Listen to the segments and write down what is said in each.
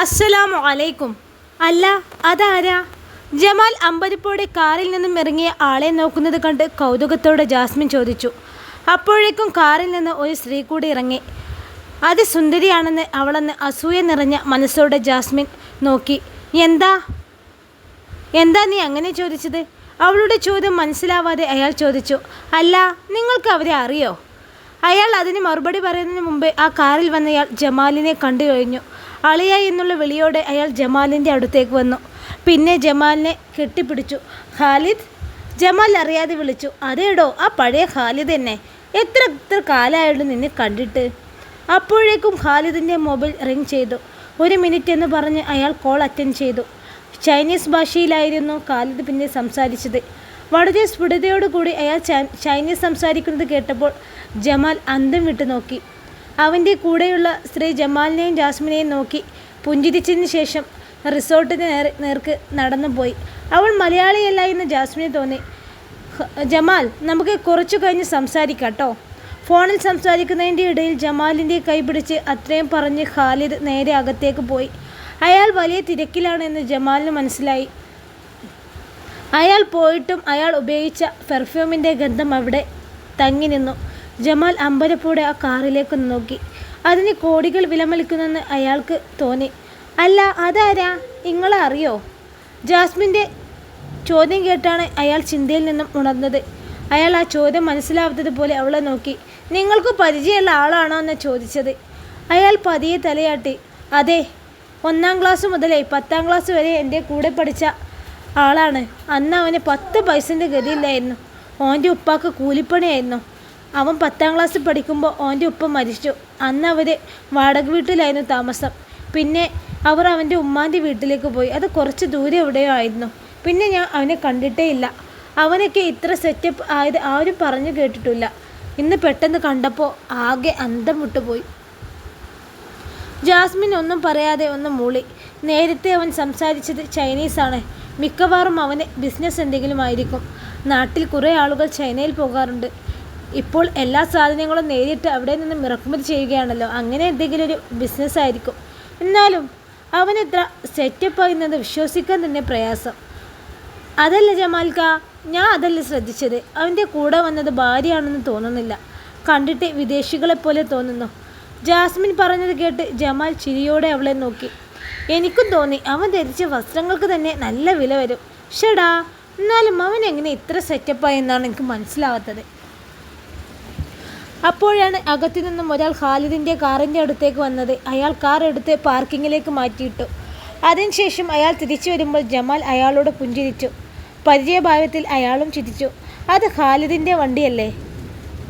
അസ്സലാമു അലൈക്കും. അല്ല അതാരാ? ജമാൽ അമ്പരിപ്പോടെ കാറിൽ നിന്നും ഇറങ്ങിയ ആളെ നോക്കുന്നത് കണ്ട് കൗതുകത്തോടെ ജാസ്മിൻ ചോദിച്ചു. അപ്പോഴേക്കും കാറിൽ നിന്ന് ഒരു സ്ത്രീ കൂടി ഇറങ്ങി. അതിസുന്ദരിയാണെന്ന് അവളെന്ന് അസൂയ നിറഞ്ഞ മനസ്സോടെ ജാസ്മിൻ നോക്കി. എന്താ? എന്താ നീ അങ്ങനെ ചോദിച്ചത്? അവളുടെ ചോദ്യം മനസ്സിലാവാതെ അയാൾ ചോദിച്ചു. അല്ല നിങ്ങൾക്ക് അവരെ അറിയോ? അയാൾ അതിന് മറുപടി പറയുന്നതിന് മുമ്പേ ആ കാറിൽ വന്നയാൾ ജമാലിനെ കണ്ടു കഴിഞ്ഞു. അളിയ എന്നുള്ള വിളിയോടെ അയാൾ ജമാലിന്റെ അടുത്തേക്ക് വന്നു. പിന്നെ ജമാലിനെ കെട്ടിപ്പിടിച്ചു. ഖാലിദ് ജമാൽ അറിയാതെ വിളിച്ചു. അതേടോ ആ പഴയ ഖാലിദ് തന്നെ എത്ര എത്ര കാലമായുള്ളൂ നിന്നെ കണ്ടിട്ട്? അപ്പോഴേക്കും ഖാലിദിന്റെ മൊബൈൽ റിങ് ചെയ്തു. ഒരു മിനിറ്റ് എന്ന് പറഞ്ഞ് അയാൾ കോൾ അറ്റൻഡ് ചെയ്തു. ചൈനീസ് ഭാഷയിലായിരുന്നു ഖാലിദ് പിന്നെ സംസാരിച്ചത്. വളരെ സ്ഫുടതയോടുകൂടി അയാൾ ചൈനീസ് സംസാരിക്കുന്നത് കേട്ടപ്പോൾ ജമാൽ അന്തം വിട്ടു നോക്കി അവന്റെ കൂടെയുള്ള സ്ത്രീ ജമാലിനെയും ജാസ്മിനെയും നോക്കി പുഞ്ചിരിച്ചതിന് ശേഷം റിസോർട്ടിന് നേരെ നേർക്ക് നടന്നു പോയി അവൾ മലയാളിയല്ല എന്ന് ജാസ്മിന് തോന്നി. ജമാൽ നമുക്ക് കുറച്ചു കഴിഞ്ഞ് സംസാരിക്കാം ഫോണിൽ സംസാരിക്കുന്നതിന്റെ ഇടയിൽ ജമാലിന്റെ കൈ പിടിച്ച് അത്രയും പറഞ്ഞ് ഖാലിദ് നേരെ അകത്തേക്ക് പോയി. അയാൾ വലിയ തിരക്കിലാണെന്ന് ജമാലിന് മനസ്സിലായി. അയാൾ പോയിട്ടും അയാൾ ഉപയോഗിച്ച പെർഫ്യൂമിന്റെ ഗന്ധം അവിടെ തങ്ങി നിന്നു. ജമാൽ അമ്പരപ്പോടെ ആ കാറിലേക്ക് നോക്കി. അതിന് കോടികൾ വിലമലിക്കുന്നെന്ന് അയാൾക്ക് തോന്നി. അല്ല അതാരാ? നിങ്ങളെ അറിയോ? ജാസ്മിന്റെ ചോദ്യം കേട്ടാണ് അയാൾ ചിന്തയിൽ നിന്നും ഉണർന്നത്. അയാൾ ആ ചോദ്യം മനസ്സിലാവാത്തതുപോലെ അവളെ നോക്കി. നിങ്ങൾക്ക് പരിചയമുള്ള ആളാണോ? എന്ന് ചോദിച്ചത്. അയാൾ പതിയെ തലയാട്ടി. അതെ ഒന്നാം ക്ലാസ് മുതലേ പത്താം ക്ലാസ് വരെ എന്റെ കൂടെ പഠിച്ച ആളാണ്. അന്ന് അവന് പത്ത് പൈസന്റെ ഗതിയില്ലായിരുന്നു. ഓന്റെ ഉപ്പാക്ക് കൂലിപ്പണിയായിരുന്നു. അവൻ പത്താം ക്ലാസ്സിൽ പഠിക്കുമ്പോൾ ഓന്റെ ഉപ്പ മരിച്ചു. അന്ന് അവർ വാടക വീട്ടിലായിരുന്നു താമസം. പിന്നെ അവർ അവന്റെ ഉമ്മാന്റെ വീട്ടിലേക്ക് പോയി. അത് കുറച്ച് ദൂരെ എവിടെയോ ആയിരുന്നു. പിന്നെ ഞാൻ അവനെ കണ്ടിട്ടേ ഇല്ല. അവനൊക്കെ ഇത്ര സെറ്റപ്പ് ആയത് ആരും പറഞ്ഞു കേട്ടിട്ടില്ല. ഇന്ന് പെട്ടെന്ന് കണ്ടപ്പോൾ ആകെ അന്തം വിട്ടുപോയി ജാസ്മിൻ ഒന്നും പറയാതെ ഒന്ന് മൂളി. നേരത്തെ അവൻ സംസാരിച്ചത് ചൈനീസാണ് മിക്കവാറും അവന് ബിസിനസ് എന്തെങ്കിലും ആയിരിക്കും. നാട്ടിൽ കുറേ ആളുകൾ ചൈനയിൽ പോകാറുണ്ട്. ഇപ്പോൾ എല്ലാ സാധനങ്ങളും നേരിട്ട് അവിടെ നിന്ന് ഇറക്കുമതി ചെയ്യുകയാണല്ലോ. അങ്ങനെ എന്തെങ്കിലും ഒരു ബിസിനസ് ആയിരിക്കും. എന്നാലും അവൻ ഇത്ര സെറ്റപ്പ് ആയിരുന്നത് വിശ്വസിക്കാൻ തന്നെ പ്രയാസം. അതല്ല ജമാൽക്ക? ഞാൻ അതല്ല ശ്രദ്ധിച്ചത്? അവന്റെ കൂടെ വന്നത് ഭാര്യയാണെന്ന് തോന്നുന്നില്ല. കണ്ടിട്ട് വിദേശികളെ പോലെ തോന്നുന്നു. ജാസ്മിൻ പറഞ്ഞത് കേട്ട് ജമാൽ ചിരിയോടെ അവളെ നോക്കി. എനിക്കും തോന്നി അവൻ ധരിച്ച വസ്ത്രങ്ങൾക്ക് തന്നെ നല്ല വില വരും. ഷടാ എന്നാലും അവൻ എങ്ങനെ ഇത്ര സെറ്റപ്പായി എന്നാണ് എനിക്ക് മനസ്സിലാവാത്തത്. അപ്പോഴാണ് അകത്തു നിന്നും ഒരാൾ ഖാലിദിന്റെ കാറിന്റെ അടുത്തേക്ക് വന്നത്. അയാൾ കാർ എടുത്ത് പാർക്കിങ്ങിലേക്ക് മാറ്റിയിട്ടു. അതിനുശേഷം അയാൾ തിരിച്ചു വരുമ്പോൾ ജമാൽ അയാളോട് പുഞ്ചിരിച്ചു. പരിചയഭാവത്തിൽ അയാളും ചിരിച്ചു. അത് ഖാലിദിന്റെ വണ്ടിയല്ലേ?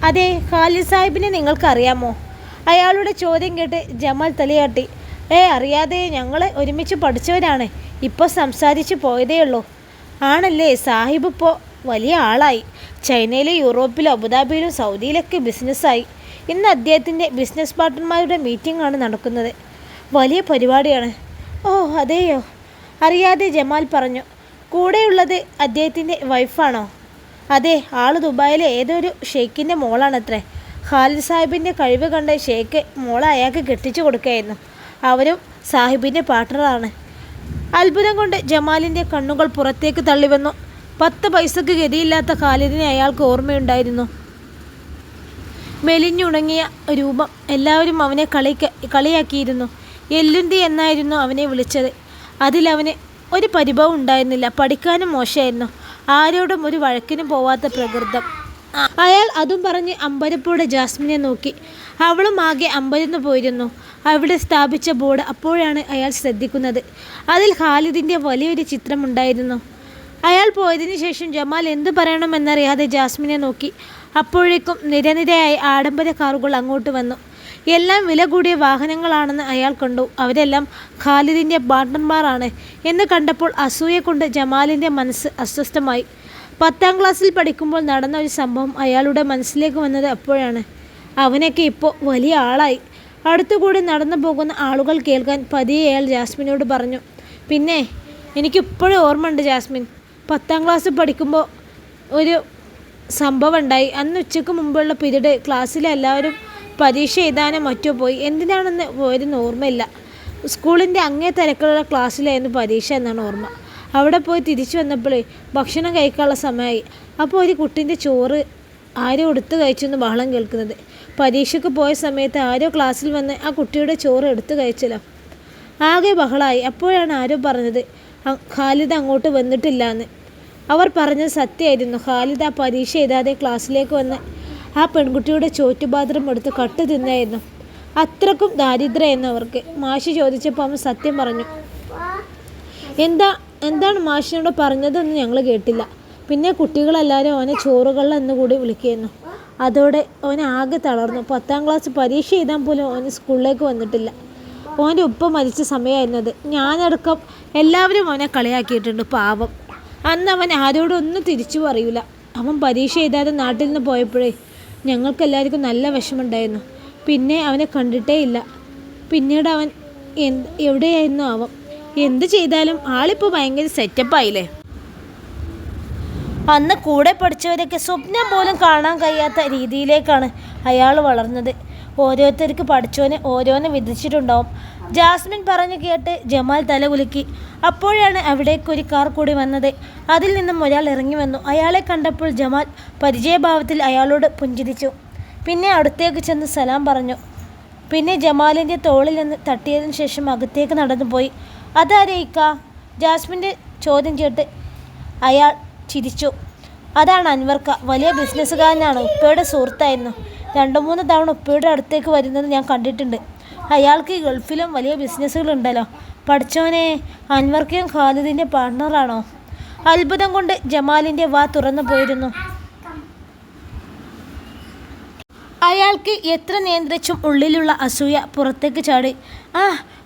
അതെ ഖാലിദ് സാഹിബിനെ നിങ്ങൾക്കറിയാമോ? അയാളുടെ ചോദ്യം കേട്ട് ജമാൽ തലയാട്ടി. ഏ അറിയാതെ ഞങ്ങൾ ഒരുമിച്ച് പഠിച്ചവരാണ്. ഇപ്പോൾ സംസാരിച്ച് പോയതേ ഉള്ളൂ ആണല്ലേ സാഹിബ് ഇപ്പോൾ വലിയ ആളായി. ചൈനയിലും യൂറോപ്പിലും അബുദാബിയിലും സൗദിയിലൊക്കെ ബിസിനസ്സായി. ഇന്ന് അദ്ദേഹത്തിന്റെ ബിസിനസ് പാർട്ട്ണർമാരുടെ മീറ്റിംഗ് ആണ് നടക്കുന്നത്. വലിയ പരിപാടിയാണ്. ഓ അതെയോ? അറിയാതെ ജമാൽ പറഞ്ഞു. കൂടെയുള്ളത് അദ്ദേഹത്തിന്റെ വൈഫാണോ? അതെ ആൾ ദുബായിലെ ഏതൊരു ഷെയ്ഖിന്റെ മോളാണത്രേ. ഖാലിദ് സാഹിബിന്റെ കഴിവ് കണ്ട ഷെയ്ഖ് മോളെ അയാൾക്ക് കെട്ടിച്ചു കൊടുക്കുകയായിരുന്നു. അവരും സാഹിബിന്റെ പാർട്ട്ണറാണ്. അത്ഭുതം കൊണ്ട് ജമാലിന്റെ കണ്ണുകൾ പുറത്തേക്ക് തള്ളിവന്നു. പത്ത് പൈസക്ക് ഗതിയില്ലാത്ത ഖാലിദിനെ അയാൾക്ക് ഓർമ്മയുണ്ടായിരുന്നു. മെലിഞ്ഞുണങ്ങിയ രൂപം എല്ലാവരും അവനെ കളിക്ക കളിയാക്കിയിരുന്നു. എല്ലുന്തി എന്നായിരുന്നു അവനെ വിളിച്ചത്. അതിലവന് ഒരു പരിഭവം ഉണ്ടായിരുന്നില്ല. പഠിക്കാനും മോശമായിരുന്നു. ആരോടും ഒരു വഴക്കിനും പോവാത്ത പ്രകൃതം. അയാൾ അതും പറഞ്ഞ് അമ്പരപ്പൂടെ ജാസ്മിനെ നോക്കി. അവളും ആകെ അമ്പരന്ന് പോയിരുന്നു. അവിടെ സ്ഥാപിച്ച ബോർഡ് അപ്പോഴാണ് അയാൾ ശ്രദ്ധിക്കുന്നത്. അതിൽ ഖാലിദിന്റെ വലിയൊരു ചിത്രമുണ്ടായിരുന്നു. അയാൾ പോയതിനു ശേഷം ജമാൽ എന്തു പറയണമെന്നറിയാതെ ജാസ്മിനെ നോക്കി. അപ്പോഴേക്കും നിരനിരയായി ആഡംബര കാറുകൾ അങ്ങോട്ട് വന്നു. എല്ലാം വില കൂടിയ വാഹനങ്ങളാണെന്ന് അയാൾ കണ്ടു. അവരെല്ലാം ഖാലിദിന്റെ പാർട്ട്ണർമാരാണ് എന്ന് കണ്ടപ്പോൾ അസൂയ കൊണ്ട് ജമാലിന്റെ മനസ്സ് അസ്വസ്ഥമായി. പത്താം ക്ലാസ്സിൽ പഠിക്കുമ്പോൾ നടന്ന ഒരു സംഭവം അയാളുടെ മനസ്സിലേക്ക് വന്നത് അപ്പോഴാണ്. അവനൊക്കെ ഇപ്പോൾ വലിയ ആളായി. അടുത്തുകൂടി നടന്നു പോകുന്ന ആളുകൾ കേൾക്കാൻ പതിയെ അയാൾ ജാസ്മിനോട് പറഞ്ഞു പിന്നെ എനിക്കിപ്പോഴും ഓർമ്മയുണ്ട് ജാസ്മിൻ. പത്താം ക്ലാസ് പഠിക്കുമ്പോൾ ഒരു സംഭവം ഉണ്ടായി അന്ന് ഉച്ചയ്ക്ക് മുമ്പുള്ള പീരീഡ് ക്ലാസ്സിലെ എല്ലാവരും പരീക്ഷ എഴുതാനോ മറ്റോ പോയി. എന്തിനാണെന്ന് പോയതെന്ന് ഓർമ്മയില്ല. സ്കൂളിന്റെ അങ്ങേ തിരക്കുള്ള ക്ലാസ്സിലായിരുന്നു പരീക്ഷ എന്നാണ് ഓർമ്മ. അവിടെ പോയി തിരിച്ചു വന്നപ്പോൾ ഭക്ഷണം കഴിക്കാനുള്ള സമയമായി. അപ്പോൾ ഒരു കുട്ടീന്റെ ചോറ് ആരോ എടുത്തു കഴിച്ചെന്ന് ബഹളം കേൾക്കുന്നത്. പരീക്ഷയ്ക്ക് പോയ സമയത്ത് ആരോ ക്ലാസ്സിൽ വന്ന് ആ കുട്ടിയുടെ ചോറ് എടുത്തു കഴിച്ചല്ലോ. ആകെ ബഹളമായി അപ്പോഴാണ് ആരോ പറഞ്ഞത് "അ- ഖാലിദ് അങ്ങോട്ട് വന്നിട്ടില്ല എന്ന് അവർ പറഞ്ഞത് സത്യമായിരുന്നു. ഖാലിദ് പരീക്ഷ എഴുതാതെ ക്ലാസ്സിലേക്ക് വന്ന് ആ പെൺകുട്ടിയുടെ ചോറ്റുപാത്രം എടുത്ത് കട്ട് തിന്നായിരുന്നു. അത്രക്കും ദാരിദ്ര്യമായിരുന്നു അവർക്ക്. മാഷി ചോദിച്ചപ്പോൾ അവൻ സത്യം പറഞ്ഞു. എന്താ എന്താണ് മാഷിനോട് പറഞ്ഞതെന്ന് ഞങ്ങൾ കേട്ടില്ല. പിന്നെ കുട്ടികളെല്ലാവരും അവനെ ചോറുകൾ എന്ന് കൂടി വിളിക്കുന്നു. അതോടെ അവൻ ആകെ തളർന്നു. പത്താം ക്ലാസ് പരീക്ഷ എഴുതാൻ പോലും അവന് സ്കൂളിലേക്ക് വന്നിട്ടില്ല. ഓന്റെ ഉപ്പ മരിച്ച സമയമായിരുന്നത്. ഞാനടക്കം എല്ലാവരും അവനെ കളിയാക്കിയിട്ടുണ്ട്. പാവം. അന്ന് അവൻ ആരോടൊന്നും തിരിച്ചു പറയൂല. അവൻ പരീക്ഷ എഴുതാതെ നാട്ടിൽ നിന്ന് പോയപ്പോഴേ ഞങ്ങൾക്കെല്ലാവർക്കും നല്ല വിഷമമുണ്ടായിരുന്നു. പിന്നെ അവനെ കണ്ടിട്ടേ ഇല്ല. പിന്നീട് അവൻ എന്ത് എവിടെയായിരുന്നു അവൻ? എന്ത് ചെയ്താലും ആളിപ്പോൾ ഭയങ്കര സെറ്റപ്പായില്ലേ അന്ന് കൂടെ പഠിച്ചവരൊക്കെ സ്വപ്നം പോലും കാണാൻ കഴിയാത്ത രീതിയിലേക്കാണ് അയാൾ വളർന്നത്. ഓരോരുത്തർക്ക് പഠിച്ചവനെ ഓരോന്ന് വിധിച്ചിട്ടുണ്ടാവും. ജാസ്മിൻ പറഞ്ഞു കേട്ട് ജമാൽ തല കുലുക്കി. അപ്പോഴാണ് അവിടേക്ക് ഒരു കാർ കൂടി വന്നത്. അതിൽ നിന്നും ഒരാൾ ഇറങ്ങി വന്നു. അയാളെ കണ്ടപ്പോൾ ജമാൽ പരിചയഭാവത്തിൽ അയാളോട് പുഞ്ചിരിച്ചു. പിന്നെ അടുത്തേക്ക് ചെന്ന് സലാം പറഞ്ഞു. പിന്നെ ജമാലിന്റെ തോളിൽ നിന്ന് തട്ടിയതിനു ശേഷം അകത്തേക്ക് നടന്നുപോയി. അതാരേക്ക ജാസ്മിന്റെ ചോദ്യം കേട്ട് അയാൾ ചിരിച്ചു. അതാണ് അൻവർക്ക. വലിയ ബിസിനസ്സുകാരനാണ്. ഉപ്പയുടെ സുഹൃത്തായിരുന്നു. രണ്ടു മൂന്ന് തവണ ഉപ്പയുടെ അടുത്തേക്ക് വരുന്നത് ഞാൻ കണ്ടിട്ടുണ്ട്. അയാൾക്ക് ഗൾഫിലും വലിയ ബിസിനസ്സുകളുണ്ടല്ലോ. പഠിച്ചോനെ അൻവർക്കും ഖാലിദിന്റെ പാർട്ട്ണറാണോ അത്ഭുതം കൊണ്ട് ജമാലിന്റെ വാ തുറന്നു പോയിരുന്നു. അയാൾക്ക് എത്ര നിയന്ത്രിച്ചും ഉള്ളിലുള്ള അസൂയ പുറത്തേക്ക് ചാടി. ആ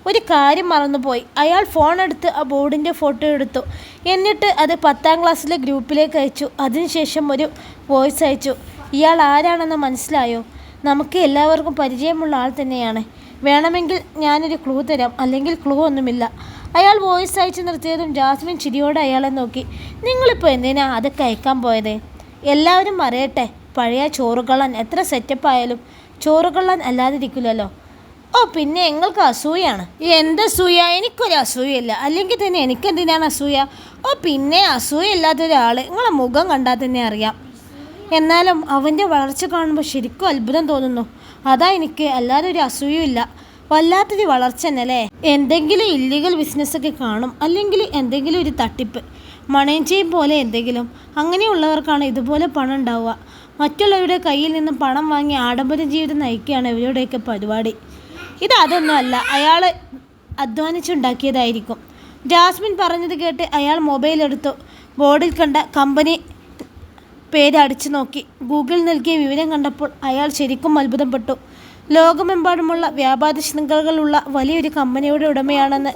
ഒരു കാര്യം മറന്നുപോയി. അയാൾ ഫോൺ എടുത്ത് ആ ബോർഡിന്റെ ഫോട്ടോ എടുത്തു. എന്നിട്ട് അത് പത്താം ക്ലാസ്സിലെ ഗ്രൂപ്പിലേക്ക് അയച്ചു. അതിനുശേഷം ഒരു വോയിസ് അയച്ചു. ഇയാൾ ആരാണെന്ന് മനസ്സിലായോ? നമുക്ക് എല്ലാവർക്കും പരിചയമുള്ള ആൾ തന്നെയാണ്. വേണമെങ്കിൽ ഞാനൊരു ക്ലൂ തരാം. അല്ലെങ്കിൽ ക്ലൂ ഒന്നുമില്ല. അയാൾ വോയിസ് അയച്ചു നിർത്തിയതും ജാസ്മിൻ ചിരിയോടെ അയാളെ നോക്കി. നിങ്ങളിപ്പോൾ എന്തിനാ അതൊക്കെ അയക്കാൻ പോയത്? എല്ലാവരും അറിയട്ടെ പഴയ ചോറുകള്ളൻ എത്ര സെറ്റപ്പ് ആയാലും ചോറുകള്ളൻ അല്ലാതിരിക്കില്ലല്ലോ. ഓ പിന്നെ നിങ്ങൾക്ക് അസൂയാണ്. എന്ത് അസൂയ? എനിക്കൊരു അസൂയല്ല അല്ലെങ്കിൽ തന്നെ എനിക്കെന്തിനാണ് അസൂയ? ഓ പിന്നെ അസൂയ ഇല്ലാത്ത നിങ്ങളെ മുഖം കണ്ടാൽ തന്നെ അറിയാം. എന്നാലും അവന്റെ വളർച്ച കാണുമ്പോൾ ശരിക്കും അത്ഭുതം തോന്നുന്നു. അതാ എനിക്ക് അല്ലാതെ ഒരു അസൂയയില്ല വല്ലാത്തൊരു വളർച്ച എന്നല്ലേ? എന്തെങ്കിലും ഇല്ലീഗൽ ബിസിനസ്സൊക്കെ കാണും. അല്ലെങ്കിൽ എന്തെങ്കിലും ഒരു തട്ടിപ്പ്. മണയഞ്ചയും പോലെ എന്തെങ്കിലും. അങ്ങനെയുള്ളവർക്കാണ് ഇതുപോലെ പണം ഉണ്ടാവുക. മറ്റുള്ളവരുടെ കയ്യിൽ നിന്ന് പണം വാങ്ങി ആഡംബര ജീവിതം നയിക്കുകയാണ് ഇവരുടെയൊക്കെ പരിപാടി. ഇത് അതൊന്നുമല്ല അയാൾ അധ്വാനിച്ചുണ്ടാക്കിയതായിരിക്കും. ജാസ്മിൻ പറഞ്ഞത് കേട്ട് അയാൾ മൊബൈൽ എടുത്തു. ബോർഡിൽ കണ്ട കമ്പനി പേര് അടിച്ചു നോക്കി. ഗൂഗിൾ നൽകിയ വിവരം കണ്ടപ്പോൾ അയാൾ ശരിക്കും അത്ഭുതപ്പെട്ടു. ലോകമെമ്പാടുമുള്ള വ്യാപാര ശൃംഖലകളുള്ള വലിയൊരു കമ്പനിയുടെ ഉടമയാണെന്ന്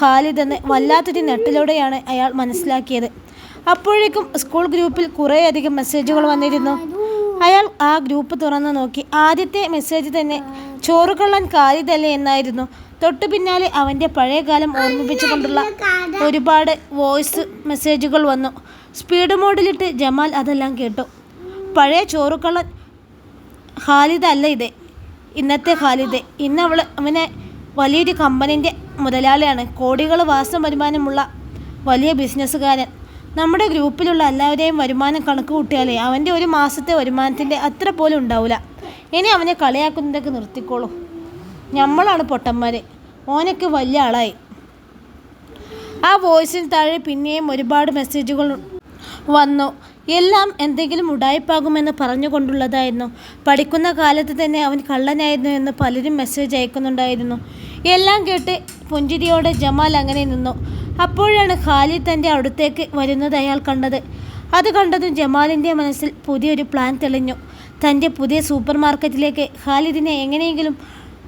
ഖാലിദ് എന്ന് വല്ലാത്തൊരു നെട്ടിലൂടെയാണ് അയാൾ മനസ്സിലാക്കിയത്. അപ്പോഴേക്കും സ്കൂൾ ഗ്രൂപ്പിൽ കുറേയധികം മെസ്സേജുകൾ വന്നിരുന്നു. അയാൾ ആ ഗ്രൂപ്പ് തുറന്നു നോക്കി. ആദ്യത്തെ മെസ്സേജ് തന്നെ ചോറുകൊള്ളാൻ ഖാലിദല്ലേ എന്നായിരുന്നു. തൊട്ടു പിന്നാലെ അവന്റെ പഴയകാലം ഓർമ്മിപ്പിച്ചുകൊണ്ടുള്ള ഒരുപാട് വോയിസ് മെസ്സേജുകൾ വന്നു. സ്പീഡ് മോഡിലിട്ട് ജമാൽ അതെല്ലാം കേട്ടു. പഴയ ചോറുകള്ളൻ ഖാലിദ് അല്ല ഇത്. ഇന്നത്തെ ഖാലിദ്. ഇന്ന് അവൾ അവനെ വലിയൊരു കമ്പനീന്റെ മുതലാളിയാണ്. കോടികൾ വാസം വരുമാനമുള്ള വലിയ ബിസിനസ്സുകാരൻ. നമ്മുടെ ഗ്രൂപ്പിലുള്ള എല്ലാവരെയും വരുമാനം കണക്ക് കൂട്ടിയാലേ അവന്റെ ഒരു മാസത്തെ വരുമാനത്തിന്റെ അത്ര പോലും ഉണ്ടാവില്ല ഇനി അവനെ കളിയാക്കുന്നതൊക്കെ നിർത്തിക്കോളൂ. നമ്മളാണ് പൊട്ടന്മാർ ഓനൊക്കെ വലിയ ആളായി. ആ വോയിസിന് താഴെ പിന്നെയും ഒരുപാട് മെസ്സേജുകൾ വന്നു. എല്ലാം എന്തെങ്കിലും ഉടായ്പാകുമെന്ന് പറഞ്ഞുകൊണ്ടുള്ളതായിരുന്നു. പഠിക്കുന്ന കാലത്ത് തന്നെ അവൻ കള്ളനായിരുന്നു എന്ന് പലരും മെസ്സേജ് അയക്കുന്നുണ്ടായിരുന്നു. എല്ലാം കേട്ട് പുഞ്ചിരിയോടെ ജമാൽ അങ്ങനെ നിന്നു. അപ്പോഴാണ് ഖാലിദ് തന്റെ അടുത്തേക്ക് വരുന്നത് അയാൾ കണ്ടത്. അത് കണ്ടതും ജമാലിന്റെ മനസ്സിൽ പുതിയൊരു പ്ലാൻ തെളിഞ്ഞു. തന്റെ പുതിയ സൂപ്പർ മാർക്കറ്റിലേക്ക് ഖാലിദിനെ എങ്ങനെയെങ്കിലും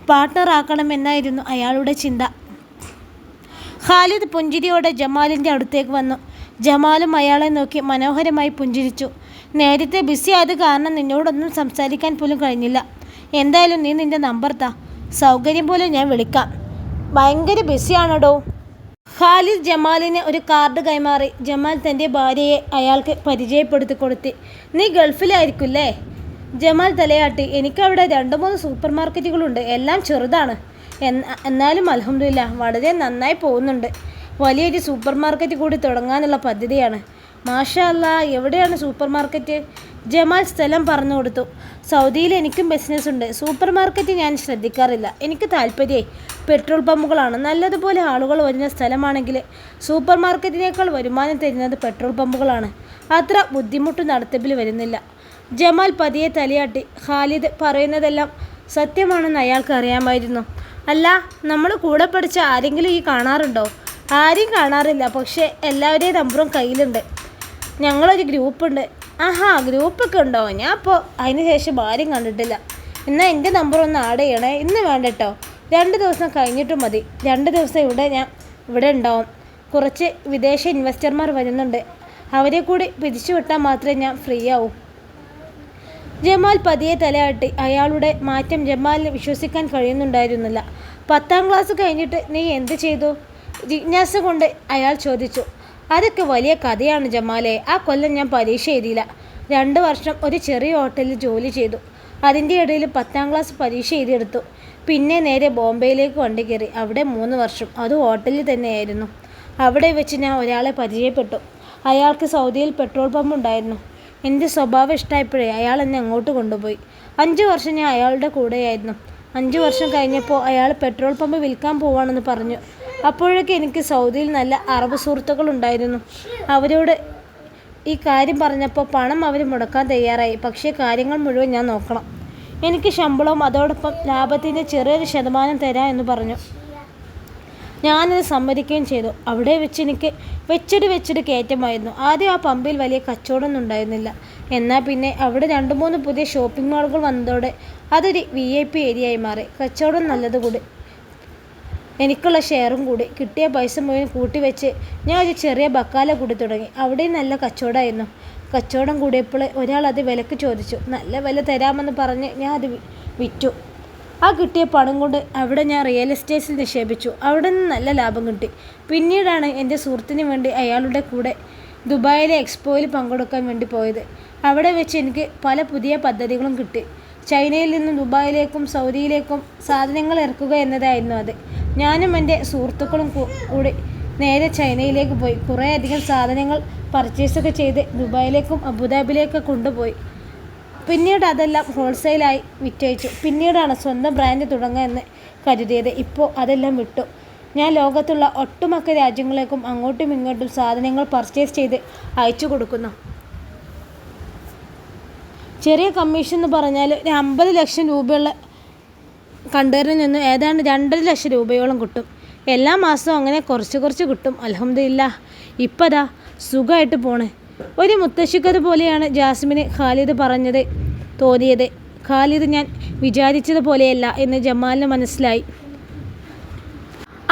പാർട്ട്ണറാക്കണമെന്നായിരുന്നു അയാളുടെ ചിന്ത. ഖാലിദ് പുഞ്ചിരിയോടെ ജമാലിന്റെ അടുത്തേക്ക് വന്നു. ജമാലും അയാളെ നോക്കി മനോഹരമായി പുഞ്ചിരിച്ചു. നേരത്തെ ബിസി ആയത് കാരണം നിന്നോടൊന്നും സംസാരിക്കാൻ പോലും കഴിഞ്ഞില്ല. എന്തായാലും നീ നിന്റെ നമ്പർ താ. സൗകര്യം പോലെ ഞാൻ വിളിക്കാം. ഭയങ്കര ബിസിയാണടോ. ഖാലിദ് ജമാലിന് ഒരു കാർഡ് കൈമാറി. ജമാൽ തന്റെ ഭാര്യയെ അയാൾക്ക് പരിചയപ്പെടുത്തി കൊടുത്തി. നീ ഗൾഫിലായിരിക്കില്ലേ? ജമാൽ തലയാട്ടി. എനിക്കവിടെ രണ്ട് മൂന്ന് സൂപ്പർ മാർക്കറ്റുകളുണ്ട് എല്ലാം ചെറുതാണ്. എന്നാലും അലഹമില്ല വളരെ നന്നായി പോകുന്നുണ്ട്. വലിയൊരു സൂപ്പർ മാർക്കറ്റ് കൂടി തുടങ്ങാനുള്ള പദ്ധതിയാണ്. മാഷാ അല്ലാ എവിടെയാണ് സൂപ്പർ മാർക്കറ്റ് ജമാൽ സ്ഥലം പറഞ്ഞു കൊടുത്തു. സൗദിയിൽ എനിക്കും ബിസിനസ് ഉണ്ട്. സൂപ്പർ മാർക്കറ്റ് ഞാൻ ശ്രദ്ധിക്കാറില്ല. എനിക്ക് താല്പര്യമേ പെട്രോൾ പമ്പുകളാണ്. നല്ലതുപോലെ ആളുകൾ വരുന്ന സ്ഥലമാണെങ്കിൽ സൂപ്പർ മാർക്കറ്റിനേക്കാൾ വരുമാനം തരുന്നത് പെട്രോൾ പമ്പുകളാണ്. അത്ര ബുദ്ധിമുട്ട് നടത്തിപ്പിൽ വരുന്നില്ല. ജമാൽ പതിയെ തലയാട്ടി. ഖാലിദ് പറയുന്നതെല്ലാം സത്യമാണെന്ന് അയാൾക്ക് അറിയാമായിരുന്നു. അല്ല നമ്മൾ കൂടെ പഠിച്ച ആരെങ്കിലും ഈ കാണാറുണ്ടോ? ആരെയും കാണാറില്ല പക്ഷേ എല്ലാവരുടെയും നമ്പറും കയ്യിലുണ്ട്. ഞങ്ങളൊരു ഗ്രൂപ്പുണ്ട്. ആഹാ ഗ്രൂപ്പൊക്കെ ഉണ്ടോ? ഞാൻ അപ്പോൾ അതിന് ശേഷം ആരും കണ്ടിട്ടില്ല. എന്നാൽ എന്റെ നമ്പർ ഒന്ന് ആഡ് ചെയ്യണേ. ഇന്ന് വേണ്ടട്ടോ രണ്ട് ദിവസം കഴിഞ്ഞിട്ട് മതി. രണ്ട് ദിവസം ഇവിടെ ഞാൻ ഇവിടെ ഉണ്ടാവും. കുറച്ച് വിദേശ ഇൻവെസ്റ്റർമാർ വരുന്നുണ്ട്. അവരെ കൂടി പിരിച്ചു വിട്ടാൽ മാത്രമേ ഞാൻ ഫ്രീ ആവൂ. ജമാൽ പതിയെ തലയാട്ടി. അയാളുടെ മാറ്റം ജമാലിന് വിശ്വസിക്കാൻ കഴിയുന്നുണ്ടായിരുന്നില്ല. പത്താം ക്ലാസ് കഴിഞ്ഞിട്ട് നീ എന്ത് ചെയ്തു? ജിജ്ഞാസ കൊണ്ട് അയാൾ ചോദിച്ചു അതൊക്കെ വലിയ കഥയാണ് ജമാലെ ആ കൊല്ലം ഞാൻ പരീക്ഷ എഴുതിയില്ല. രണ്ട് വർഷം ഒരു ചെറിയ ഹോട്ടലിൽ ജോലി ചെയ്തു. അതിന്റെ ഇടയിൽ പത്താം ക്ലാസ് പരീക്ഷ എഴുതിയെടുത്തു. പിന്നെ നേരെ ബോംബെയിലേക്ക് വണ്ടി കയറി. അവിടെ മൂന്ന് വർഷം. അത് ഹോട്ടലിൽ തന്നെയായിരുന്നു. അവിടെ വെച്ച് ഞാൻ ഒരാളെ പരിചയപ്പെട്ടു. അയാൾക്ക് സൗദിയിൽ പെട്രോൾ പമ്പ് ഉണ്ടായിരുന്നു. എന്റെ സ്വഭാവം ഇഷ്ടമായപ്പോഴേ അയാൾ എന്നെ അങ്ങോട്ട് കൊണ്ടുപോയി. അഞ്ച് വർഷം ഞാൻ അയാളുടെ കൂടെയായിരുന്നു. അഞ്ച് വർഷം കഴിഞ്ഞപ്പോൾ അയാൾ പെട്രോൾ പമ്പ് വിൽക്കാൻ പോവാണെന്ന് പറഞ്ഞു. അപ്പോഴൊക്കെ എനിക്ക് സൗദിയിൽ നല്ല അറബ് സുഹൃത്തുക്കളുണ്ടായിരുന്നു. അവരോട് ഈ കാര്യം പറഞ്ഞപ്പോൾ പണം അവർ മുടക്കാൻ തയ്യാറായി. പക്ഷേ കാര്യങ്ങൾ മുഴുവൻ ഞാൻ നോക്കണം. എനിക്ക് ശമ്പളവും അതോടൊപ്പം ലാഭത്തിന്റെ ചെറിയൊരു ശതമാനം തരാം എന്ന് പറഞ്ഞു. ഞാനത് സമ്മതിക്കുകയും ചെയ്തു. അവിടെ വെച്ച് എനിക്ക് വെച്ചിട്ട് വെച്ചിട്ട് കയറ്റമായിരുന്നു. ആദ്യം ആ പമ്പിൽ വലിയ കച്ചവടമൊന്നും ഉണ്ടായിരുന്നില്ല. എന്നാൽ പിന്നെ അവിടെ രണ്ട് മൂന്ന് പുതിയ ഷോപ്പിംഗ് മാളുകൾ വന്നതോടെ അതൊരു വി ഐ പി ഏരിയയായി മാറി. കച്ചവടം നല്ലത് കൂടി എനിക്കുള്ള ഷെയറും കൂടി. കിട്ടിയ പൈസ മുഴുവൻ കൂട്ടി വെച്ച് ഞാൻ ഒരു ചെറിയ ബക്കാല കൂടി തുടങ്ങി. അവിടെയും നല്ല കച്ചവടമായിരുന്നു. കച്ചവടം കൂടിയപ്പോൾ ഒരാൾ അത് വിലക്ക് ചോദിച്ചു. നല്ല വില തരാമെന്ന് പറഞ്ഞ് ഞാൻ അത് വിറ്റു. ആ കിട്ടിയ പണം കൊണ്ട് അവിടെ ഞാൻ റിയൽ എസ്റ്റേറ്റ്സിൽ നിക്ഷേപിച്ചു. അവിടെ നിന്ന് നല്ല ലാഭം കിട്ടി. പിന്നീടാണ് എന്റെ സുഹൃത്തിന് വേണ്ടി അയാളുടെ കൂടെ ദുബായിലെ എക്സ്പോയിൽ പങ്കെടുക്കാൻ വേണ്ടി പോയത്. അവിടെ വെച്ച് എനിക്ക് പല പുതിയ പദ്ധതികളും കിട്ടി. ചൈനയിൽ നിന്നും ദുബായിലേക്കും സൗദിയിലേക്കും സാധനങ്ങൾ ഇറക്കുക എന്നതായിരുന്നു അത്. ഞാനും എന്റെ സുഹൃത്തുക്കളും കൂടി നേരെ ചൈനയിലേക്ക് പോയി. കുറേയധികം സാധനങ്ങൾ പർച്ചേസൊക്കെ ചെയ്ത് ദുബായിലേക്കും അബുദാബിയിലേക്കും കൊണ്ടുപോയി. പിന്നീട് അതെല്ലാം ഹോൾസെയിലായി വിറ്റഴിച്ചു. പിന്നീടാണ് സ്വന്തം ബ്രാൻഡ് തുടങ്ങുക എന്ന് കരുതിയത്. ഇപ്പോൾ അതെല്ലാം വിട്ടു. ഞാൻ ലോകത്തുള്ള ഒട്ടുമൊക്കെ രാജ്യങ്ങളേക്കും അങ്ങോട്ടും ഇങ്ങോട്ടും സാധനങ്ങൾ പർച്ചേസ് ചെയ്ത് അയച്ചു കൊടുക്കുന്നു. ചെറിയ കമ്മീഷൻ എന്ന് പറഞ്ഞാൽ ഒരു അമ്പത് ലക്ഷം രൂപയുള്ള കണ്ടെയ്നറിൽ നിന്ന് ഏതാണ്ട് രണ്ടര ലക്ഷം രൂപയോളം കിട്ടും. എല്ലാ മാസവും അങ്ങനെ കുറച്ച് കുറച്ച് കിട്ടും. ഇപ്പം അതാ സുഖമായിട്ട് പോണേ. ഒരു മുത്തശ്ശിക്കത് പോലെയാണ് ജാസ്മിന് ഖാലിദ് പറഞ്ഞത് തോന്നിയത്. ഖാലിദ് ഞാൻ വിചാരിച്ചത് പോലെയല്ല എന്ന് ജമാലിന് മനസ്സിലായി.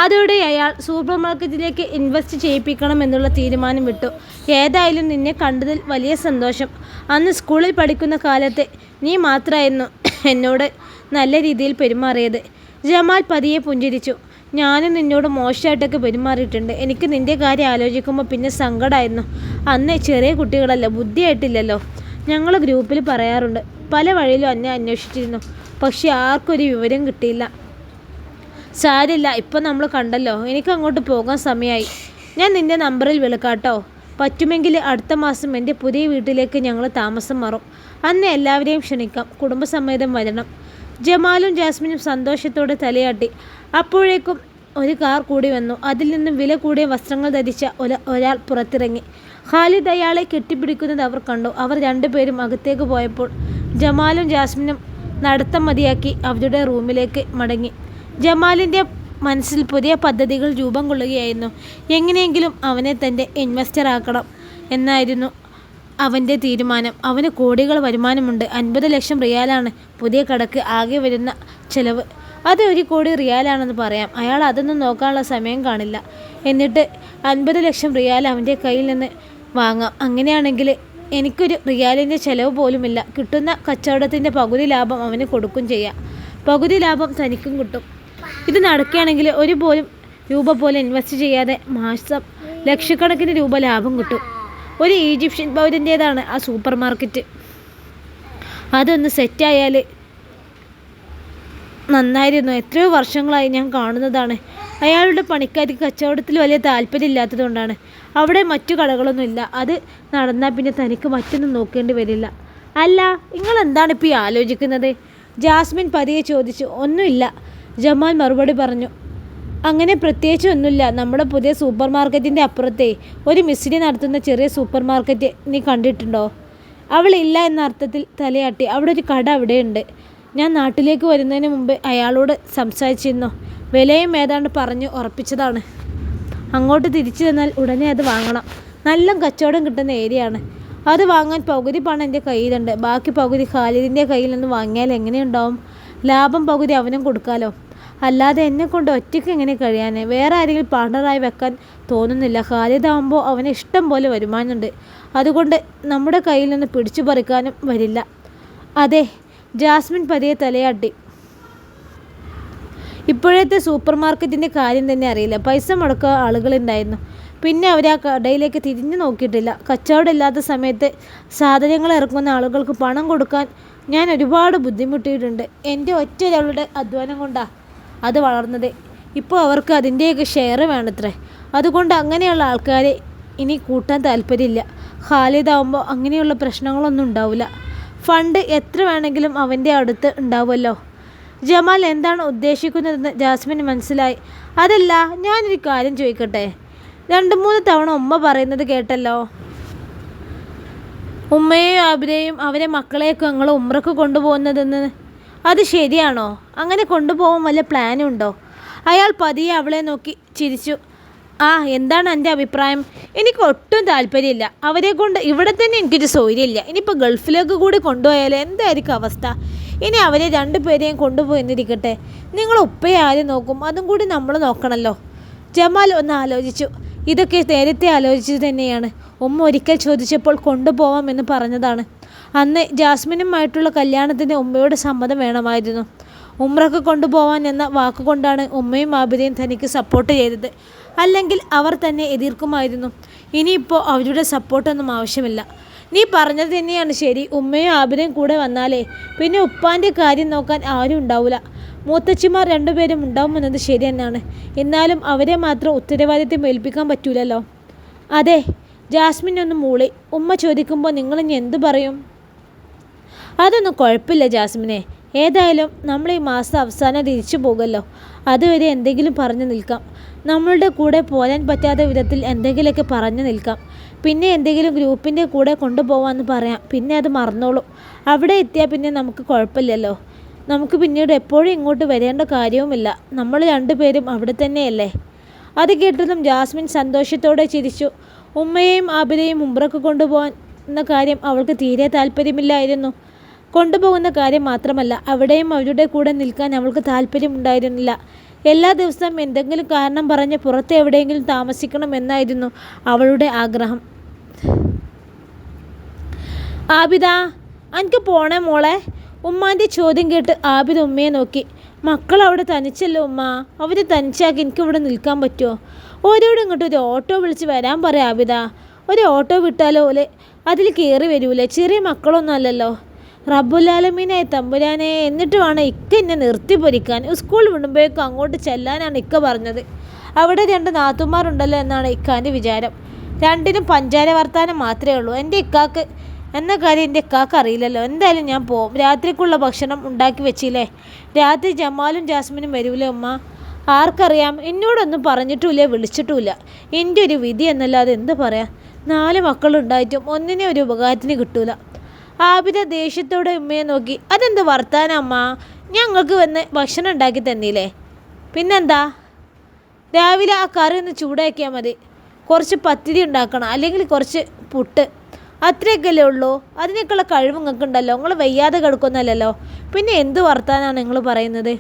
അതോടെ അയാൾ സൂപ്പർ മാർക്കറ്റിലേക്ക് ഇൻവെസ്റ്റ് ചെയ്യിപ്പിക്കണം എന്നുള്ള തീരുമാനം വിട്ടു. ഏതായാലും നിന്നെ കണ്ടതിൽ വലിയ സന്തോഷം. അന്ന് സ്കൂളിൽ പഠിക്കുന്ന കാലത്ത് നീ മാത്രമായിരുന്നു എന്നോട് നല്ല രീതിയിൽ പെരുമാറിയത്. ജമാൽ പതിയെ പുഞ്ചിരിച്ചു. ഞാനും നിന്നോട് മോശമായിട്ടൊക്കെ പെരുമാറിയിട്ടുണ്ട്. എനിക്ക് നിന്റെ കാര്യം ആലോചിക്കുമ്പോൾ പിന്നെ സങ്കടമായിരുന്നു അന്ന് ചെറിയ കുട്ടികളല്ല ബുദ്ധിയായിട്ടില്ലല്ലോ. ഞങ്ങൾ ഗ്രൂപ്പിൽ പറയാറുണ്ട്. പല വഴിയിലും എന്നെ അന്വേഷിച്ചിരുന്നു. പക്ഷേ ആർക്കൊരു വിവരം കിട്ടിയില്ല. സാരില്ല ഇപ്പം നമ്മൾ കണ്ടല്ലോ. എനിക്ക് അങ്ങോട്ട് പോകാൻ സമയമായി ഞാൻ നിന്റെ നമ്പറിൽ വിളിക്കാട്ടോ. പറ്റുമെങ്കിൽ അടുത്ത മാസം എന്റെ പുതിയ വീട്ടിലേക്ക് ഞങ്ങൾ താമസം മാറും. അന്ന് എല്ലാവരെയും ക്ഷണിക്കാം. കുടുംബസമേതം വരണം. ജമാലും ജാസ്മിനും സന്തോഷത്തോടെ തലയാട്ടി. അപ്പോഴേക്കും ഒരു കാർ കൂടി വന്നു. അതിൽ നിന്നും വില കൂടിയ വസ്ത്രങ്ങൾ ധരിച്ച ഒര ഒരാൾ പുറത്തിറങ്ങി. ഖാലിദ് അയാളെ കെട്ടിപ്പിടിക്കുന്നത് അവർ കണ്ടു. അവർ രണ്ടുപേരും അകത്തേക്ക് പോയപ്പോൾ ജമാലും ജാസ്മിനും നടത്തം മതിയാക്കി അവരുടെ റൂമിലേക്ക് മടങ്ങി. ജമാലിന്റെ മനസ്സിൽ പുതിയ പദ്ധതികൾ രൂപം കൊള്ളുകയായിരുന്നു. എങ്ങനെയെങ്കിലും അവനെ തന്റെ ഇൻവെസ്റ്റർ ആക്കണം എന്നായിരുന്നു അവന്റെ തീരുമാനം. അവന് കോടികൾ വരുമാനമുണ്ട്. അൻപത് ലക്ഷം റിയാലാണ് പുതിയ കടക്ക് ആകെ വരുന്ന ചിലവ്. അത് ഒരു കോടി റിയാലാണെന്ന് പറയാം. അയാൾ അതൊന്നും നോക്കാനുള്ള സമയം കാണില്ല. എന്നിട്ട് അൻപത് ലക്ഷം റിയാൽ അവന്റെ കയ്യിൽ നിന്ന് വാങ്ങാം. അങ്ങനെയാണെങ്കിൽ എനിക്കൊരു റിയാലിന്റെ ചിലവ് പോലുമില്ല. കിട്ടുന്ന കച്ചവടത്തിന്റെ പകുതി ലാഭം അവന് കൊടുക്കും ചെയ്യാം. പകുതി ലാഭം തനിക്കും കിട്ടും. ഇത് നടക്കുകയാണെങ്കിൽ ഒരു പോലും രൂപ പോലെ ഇൻവെസ്റ്റ് ചെയ്യാതെ മാസം ലക്ഷക്കണക്കിന് രൂപ ലാഭം കിട്ടും. ഒരു ഈജിപ്ഷ്യൻ പൗരന്റേതാണ് ആ സൂപ്പർ മാർക്കറ്റ്. അതൊന്ന് സെറ്റായാൽ നന്നായിരുന്നു. എത്രയോ വർഷങ്ങളായി ഞാൻ കാണുന്നതാണ്. അയാളുടെ പണിക്കാർക്ക് കച്ചവടത്തിൽ വലിയ താല്പര്യമില്ലാത്തതുകൊണ്ടാണ് അവിടെ മറ്റു കടകളൊന്നുമില്ല അത് നടന്നാൽ പിന്നെ തനിക്ക് മറ്റൊന്നും നോക്കേണ്ടി വരില്ല. അല്ല നിങ്ങൾ എന്താണ് ഇപ്പോൾ ഈ ആലോചിക്കുന്നത്? ജാസ്മിൻ പതിയെ ചോദിച്ചു. ഒന്നുമില്ല. ജമാൽ മറുപടി പറഞ്ഞു അങ്ങനെ പ്രത്യേകിച്ച് ഒന്നുമില്ല നമ്മുടെ പുതിയ സൂപ്പർ മാർക്കറ്റിന്റെ അപ്പുറത്തെ ഒരു മിസ്സിനെ നടത്തുന്ന ചെറിയ സൂപ്പർ മാർക്കറ്റ് നീ കണ്ടിട്ടുണ്ടോ? അവളില്ല എന്ന അർത്ഥത്തിൽ തലയാട്ടി അവിടെ ഒരു കട അവിടെയുണ്ട്. ഞാൻ നാട്ടിലേക്ക് വരുന്നതിന് മുമ്പ് അയാളോട് സംസാരിച്ചിരുന്നു. വിലയും ഏതാണ്ട് പറഞ്ഞ് ഉറപ്പിച്ചതാണ്. അങ്ങോട്ട് തിരിച്ചു തന്നാൽ ഉടനെ അത് വാങ്ങണം. നല്ല കച്ചവടം കിട്ടുന്ന ഏരിയയാണ് അത് വാങ്ങാൻ പകുതി പണം എന്റെ കയ്യിലുണ്ട്. ബാക്കി പകുതി ഖാലിദിന്റെ കയ്യിൽ നിന്ന് വാങ്ങിയാൽ എങ്ങനെയുണ്ടാവും? ലാഭം പകുതി അവനും കൊടുക്കാലോ? അല്ലാതെ എന്നെ കൊണ്ട് ഒറ്റയ്ക്ക് എങ്ങനെ കഴിയാൻ വേറെ ആരെങ്കിലും പാർട്ണറായി വെക്കാൻ തോന്നുന്നില്ല. ഖാലിദാവുമ്പോൾ അവന് ഇഷ്ടം പോലെ വരുമാനമുണ്ട്. അതുകൊണ്ട് നമ്മുടെ കയ്യിൽ നിന്ന് പിടിച്ചു പറിക്കാനും വരില്ല. അതെ ജാസ്മിൻ പതിയെ തലയാട്ടി. ഇപ്പോഴത്തെ സൂപ്പർ മാർക്കറ്റിന്റെ കാര്യം തന്നെ അറിയില്ല. പൈസ മുടക്ക ആളുകളുണ്ടായിരുന്നു. പിന്നെ അവർ ആ കടയിലേക്ക് തിരിഞ്ഞു നോക്കിയിട്ടില്ല. കച്ചവടമില്ലാത്ത സമയത്ത് സാധനങ്ങൾ ഇറക്കുന്ന ആളുകൾക്ക് പണം കൊടുക്കാൻ ഞാൻ ഒരുപാട് ബുദ്ധിമുട്ടിയിട്ടുണ്ട്. എന്റെ ഒറ്റയൊരാളുടെ അധ്വാനം കൊണ്ടാണ് അത് വളർന്നത്. ഇപ്പോൾ അവർക്ക് അതിന്റെയൊക്കെ ഷെയർ വേണത്രേ. അതുകൊണ്ട് അങ്ങനെയുള്ള ആൾക്കാരെ ഇനി കൂട്ടാൻ താല്പര്യമില്ല. ഖാലിദാവുമ്പോൾ അങ്ങനെയുള്ള പ്രശ്നങ്ങളൊന്നും ഉണ്ടാവില്ല. ഫണ്ട് എത്ര വേണമെങ്കിലും അവന്റെ അടുത്ത് ഉണ്ടാവുമല്ലോ. ജമാൽ എന്താണ് ഉദ്ദേശിക്കുന്നതെന്ന് ജാസ്മിന് മനസ്സിലായി. അതല്ല ഞാനൊരു കാര്യം ചോദിക്കട്ടെ? രണ്ട് മൂന്ന് തവണ ഉമ്മ പറയുന്നത് കേട്ടല്ലോ. ഉമ്മയെയും ആബിരെയും അവരെ മക്കളെയൊക്കെ നിങ്ങൾ ഉമ്രക്ക് കൊണ്ടുപോകുന്നതെന്ന് അത് ശരിയാണോ? അങ്ങനെ കൊണ്ടുപോകാൻ വല്ല പ്ലാനും ഉണ്ടോ അയാൾ പതിയെ അവളെ നോക്കി ചിരിച്ചു. ആ എന്താണ് എന്റെ അഭിപ്രായം? എനിക്ക് ഒട്ടും താല്പര്യമില്ല. അവരെ കൊണ്ട് ഇവിടെ തന്നെ എനിക്കൊരു സൗകര്യമില്ല. ഇനിയിപ്പോൾ ഗൾഫിലേക്ക് കൂടി കൊണ്ടുപോയാൽ എന്തായിരിക്കും അവസ്ഥ? ഇനി അവരെ രണ്ടുപേരെയും കൊണ്ടുപോയെന്നിരിക്കട്ടെ നിങ്ങൾ ഉപ്പയെ ആരും നോക്കും? അതും കൂടി നമ്മൾ നോക്കണമല്ലോ. ജമാൽ ഒന്ന് ആലോചിച്ചു. ഇതൊക്കെ നേരത്തെ ആലോചിച്ചത് തന്നെയാണ്. ഉമ്മ ഒരിക്കൽ ചോദിച്ചപ്പോൾ കൊണ്ടുപോവാമെന്ന് പറഞ്ഞതാണ്. അന്ന് ജാസ്മിനുമായിട്ടുള്ള കല്യാണത്തിന് ഉമ്മയുടെ സമ്മതം വേണമായിരുന്നു. ഉമ്രക്ക് കൊണ്ടുപോവാൻ എന്ന വാക്കുകൊണ്ടാണ് ഉമ്മയും ആബിദയും തനിക്ക് സപ്പോർട്ട് ചെയ്തത്. അല്ലെങ്കിൽ അവർ തന്നെ എതിർക്കുമായിരുന്നു. ഇനിയിപ്പോൾ അവരുടെ സപ്പോർട്ടൊന്നും ആവശ്യമില്ല. നീ പറഞ്ഞത് തന്നെയാണ് ശരി. ഉമ്മയും ആബിദയും കൂടെ വന്നാലേ പിന്നെ ഉപ്പാന്റെ കാര്യം നോക്കാൻ ആരും ഉണ്ടാവില്ല മൂത്തച്ചിമാർ രണ്ടുപേരും ഉണ്ടാവുമെന്നത് ശരി തന്നെയാണ്. എന്നാലും അവരെ മാത്രം ഉത്തരവാദിത്വം ഏൽപ്പിക്കാൻ പറ്റൂലല്ലോ. അതെ ജാസ്മിൻ ഒന്ന് മൂളി. ഉമ്മ ചോദിക്കുമ്പോൾ നിങ്ങൾ ഇനി എന്തു പറയും? അതൊന്നും കുഴപ്പമില്ല ജാസ്മിനെ. ഏതായാലും നമ്മൾ ഈ മാസം അവസാനം തിരിച്ചു പോകുമല്ലോ. അതുവരെ എന്തെങ്കിലും പറഞ്ഞു നിൽക്കാം. നമ്മളുടെ കൂടെ പോരാൻ പറ്റാത്ത വിധത്തിൽ എന്തെങ്കിലുമൊക്കെ പറഞ്ഞു നിൽക്കാം. പിന്നെ എന്തെങ്കിലും ഗ്രൂപ്പിന്റെ കൂടെ കൊണ്ടുപോകാമെന്ന് പറയാം. പിന്നെ അത് മറന്നോളൂ. അവിടെ എത്തിയാൽ പിന്നെ നമുക്ക് കുഴപ്പമില്ലല്ലോ. നമുക്ക് പിന്നീട് എപ്പോഴും ഇങ്ങോട്ട് വരേണ്ട കാര്യവുമില്ല. നമ്മൾ രണ്ടുപേരും അവിടെ തന്നെയല്ലേ? അത് കേട്ടതും ജാസ്മിൻ സന്തോഷത്തോടെ ചിരിച്ചു. ഉമ്മയെയും ആബിലെയും ഉംറക്ക് കൊണ്ടുപോകാൻ എന്ന കാര്യം അവൾക്ക് തീരെ താല്പര്യമില്ലായിരുന്നു. കൊണ്ടുപോകുന്ന കാര്യം മാത്രമല്ല അവിടെയും അവരുടെ കൂടെ നിൽക്കാൻ അവൾക്ക് താല്പര്യമുണ്ടായിരുന്നില്ല. എല്ലാ ദിവസവും എന്തെങ്കിലും കാരണം പറഞ്ഞ് പുറത്ത് എവിടെയെങ്കിലും താമസിക്കണമെന്നായിരുന്നു അവളുടെ ആഗ്രഹം. ആബിദ എനിക്ക് പോണേ മോളെ? ഉമ്മാന്റെ ചോദ്യം കേട്ട് ആബിദ് ഉമ്മയെ നോക്കി. മക്കൾ അവിടെ തനിച്ചല്ലോ ഉമ്മ? അവർ തനിച്ചാക്കി എനിക്ക് ഇവിടെ നിൽക്കാൻ പറ്റുമോ ഓരോട് ഇങ്ങോട്ട് ഒരു ഓട്ടോ വിളിച്ച് വരാൻ പറയാം ആബിദ. ഒരു ഓട്ടോ വിട്ടാലോ ഓലെ? അതിൽ കയറി വരൂലേ? ചെറിയ മക്കളൊന്നും അല്ലല്ലോ. റബ്ബുലാലമീനായി തമ്പുരാനെ എന്നിട്ട് വേണം ഇക്ക എന്നെ നിർത്തി പൊരിക്കാൻ സ്കൂൾ വിടുമ്പോഴേക്കും അങ്ങോട്ട് ചെല്ലാനാണ് ഇക്ക പറഞ്ഞത്. അവിടെ രണ്ട് നാത്തുമാരുണ്ടല്ലോ എന്നാണ് ഇക്കാന്റെ വിചാരം. രണ്ടിനും പഞ്ചാര വർത്താനം മാത്രമേ ഉള്ളൂ. എന്റെ ഇക്കാക്ക് എന്ന കാര്യം എന്റെ കാക്ക അറിയില്ലല്ലോ. എന്തായാലും ഞാൻ പോവും. രാത്രിക്കുള്ള ഭക്ഷണം ഉണ്ടാക്കി വെച്ചില്ലേ? രാത്രി ജമാലും ജാസ്മിനും വരൂലേ ഉമ്മ? ആർക്കറിയാം? എന്നോടൊന്നും പറഞ്ഞിട്ടുമില്ല വിളിച്ചിട്ടുമില്ല. എന്റെ ഒരു വിധി എന്നല്ലാതെ എന്ത് പറയാം? നാല് മക്കളുണ്ടായിട്ടും ഒന്നിനെ ഒരു ഉപകാരത്തിന് കിട്ടൂല. ആബിദ ദേഷ്യത്തോടെ ഉമ്മയെ നോക്കി അതെന്ത് വർത്താനം അമ്മ? ഞങ്ങൾക്ക് വന്ന് ഭക്ഷണം ഉണ്ടാക്കി തന്നില്ലേ? പിന്നെന്താ? രാവിലെ ആ കറി ഒന്ന് ചൂടാക്കിയാൽ മതി. കുറച്ച് പത്തിരി ഉണ്ടാക്കണം അല്ലെങ്കിൽ കുറച്ച് പുട്ട്. അത്രയൊക്കെയല്ലേ ഉള്ളൂ? അതിനൊക്കെയുള്ള കഴിവ് നിങ്ങൾക്ക് ഉണ്ടല്ലോ നിങ്ങൾ വയ്യാതെ കിടക്കുന്നല്ലോ പിന്നെ എന്ത് വർത്താനാണ് നിങ്ങൾ പറയുന്നത്?